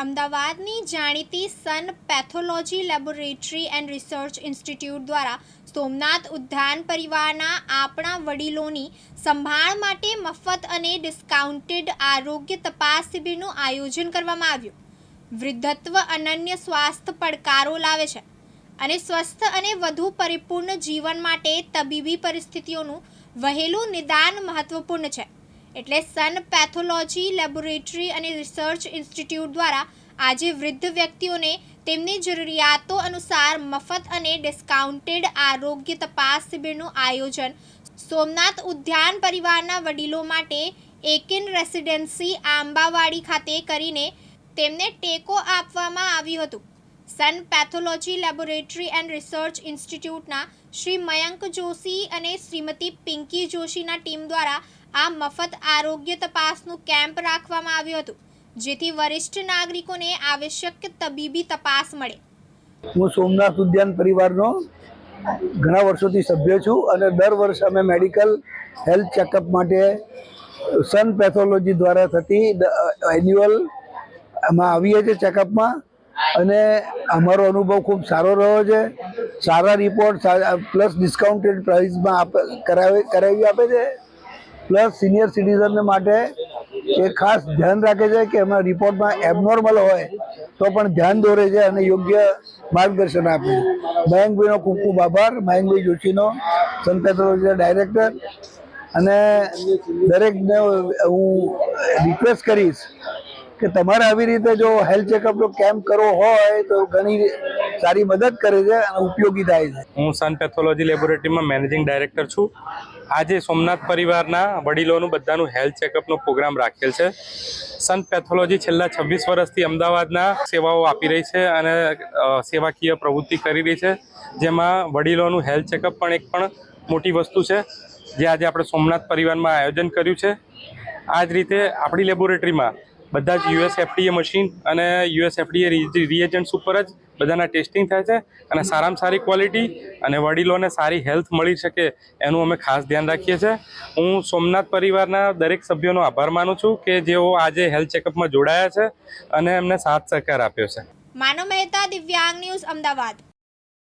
અમદાવાદની જાણીતી Sun pathology laboratory and research institute દ્વારા સોમનાથ ઉદ્યાન પરિવારના આપણા વડીલોની સંભાળ માટે મફત અને ડિસ્કાઉન્ટેડ આરોગ્ય તપાસ શિબિરનું આયોજન કરવામાં આવ્યું. વૃદ્ધત્વ અનન્ય સ્વાસ્થ્ય પડકારો લાવે છે અને સ્વસ્થ અને વધુ પરિપૂર્ણ જીવન માટે તબીબી પરિસ્થિતિઓનું વહેલું નિદાન મહત્વપૂર્ણ છે. એટલે સન પેથોલોજી લેબોરેટરી અને રિસર્ચ ઇન્સ્ટિટ્યૂટ દ્વારા આજે વૃદ્ધ વ્યક્તિઓને તેમની જરૂરિયાતો અનુસાર મફત અને ડિસ્કાઉન્ટેડ આરોગ્ય તપાસ શિબિરનું આયોજન. સોમનાથ ઉદ્યાન પરિવારના વડીલો માટે એકેન રેસિડેન્સી આંબાવાડી ખાતે કરીને તેમને ટેકો આપવામાં આવ્યું હતું. Sun pathology laboratory and research ઇન્સ્ટિટ્યૂટના Shri Mayank Joshi અને શ્રીમતી પિંકી જોશીના ટીમ દ્વારા આ મફત આરોગ્ય તપાસનું કેમ્પ રાખવામાં આવ્યું હતું, જેથી વરિષ્ઠ નાગરિકોને આવશ્યક તબીબી તપાસ મળે. હું સોમનાથ ઉદ્યાન પરિવારનો ઘણા વર્ષોથી સભ્ય છું અને દર વર્ષે અમે મેડિકલ હેલ્થ ચેકઅપ માટે સન પેથોલોજી દ્વારા થતી એન્યુઅલ એમાં આવીએ છીએ ચેકઅપમાં. અને અમારો અનુભવ ખૂબ સારો રહ્યો છે. સારા રિપોર્ટ પ્લસ ડિસ્કાઉન્ટેડ પ્રાઇસમાં કરાવી કરાવી આપે છે. પ્લસ સિનિયર સિટીઝન માટે એ ખાસ ધ્યાન રાખે છે કે એમાં રિપોર્ટમાં એબનોર્મલ હોય તો પણ ધ્યાન દોરે છે અને યોગ્ય માર્ગદર્શન આપે છે. મયંકભાઈનો ખૂબ ખૂબ આભાર. મયંકભાઈ જોશીનો સંપેથોલોજીના ડાયરેક્ટર અને દરેકને હું રિક્વેસ્ટ કરીશ કે તમારે આવી રીતે જો હેલ્થ ચેકઅપનો કેમ્પ કરવો હોય તો ઘણી સારી મદદ કરે છે અને ઉપયોગી થાય છે. હું સન પેથોલોજી લેબોરેટરીમાં મેનેજિંગ ડાયરેક્ટર છું. આજે સોમનાથ પરિવારના વડીલોનું બધાનું હેલ્થ ચેકઅપનો પ્રોગ્રામ રાખેલ છે. સન પેથોલોજી છેલ્લા છવ્વીસ વર્ષથી અમદાવાદના સેવાઓ આપી રહી છે અને સેવાકીય પ્રવૃત્તિ કરી રહી છે. જેમાં વડીલોનું હેલ્થ ચેકઅપ પણ એક પણ મોટી વસ્તુ છે, જે આજે આપણે સોમનાથ પરિવારમાં આયોજન કર્યું છે. આ જ રીતે આપણી લેબોરેટરીમાં બધા જ યુએસ એફડીએ મશીન અને યુએસ એફડીએ રિએજન્ટ્સ ઉપર જ બધાના ટેસ્ટિંગ થાય છે અને સારામાં સારી ક્વોલિટી અને વડીલોને સારી હેલ્થ મળી શકે એનું અમે ખાસ ધ્યાન રાખીએ છીએ. હું સોમનાથ પરિવારના દરેક સભ્યોનો આભાર માનું છું કે જેઓ આજે હેલ્થ ચેકઅપમાં જોડાયા છે અને એમને સાથ સહકાર આપ્યો છે. માનવ મહેતા દિવ્યાંગ ન્યૂઝ અમદાવાદ.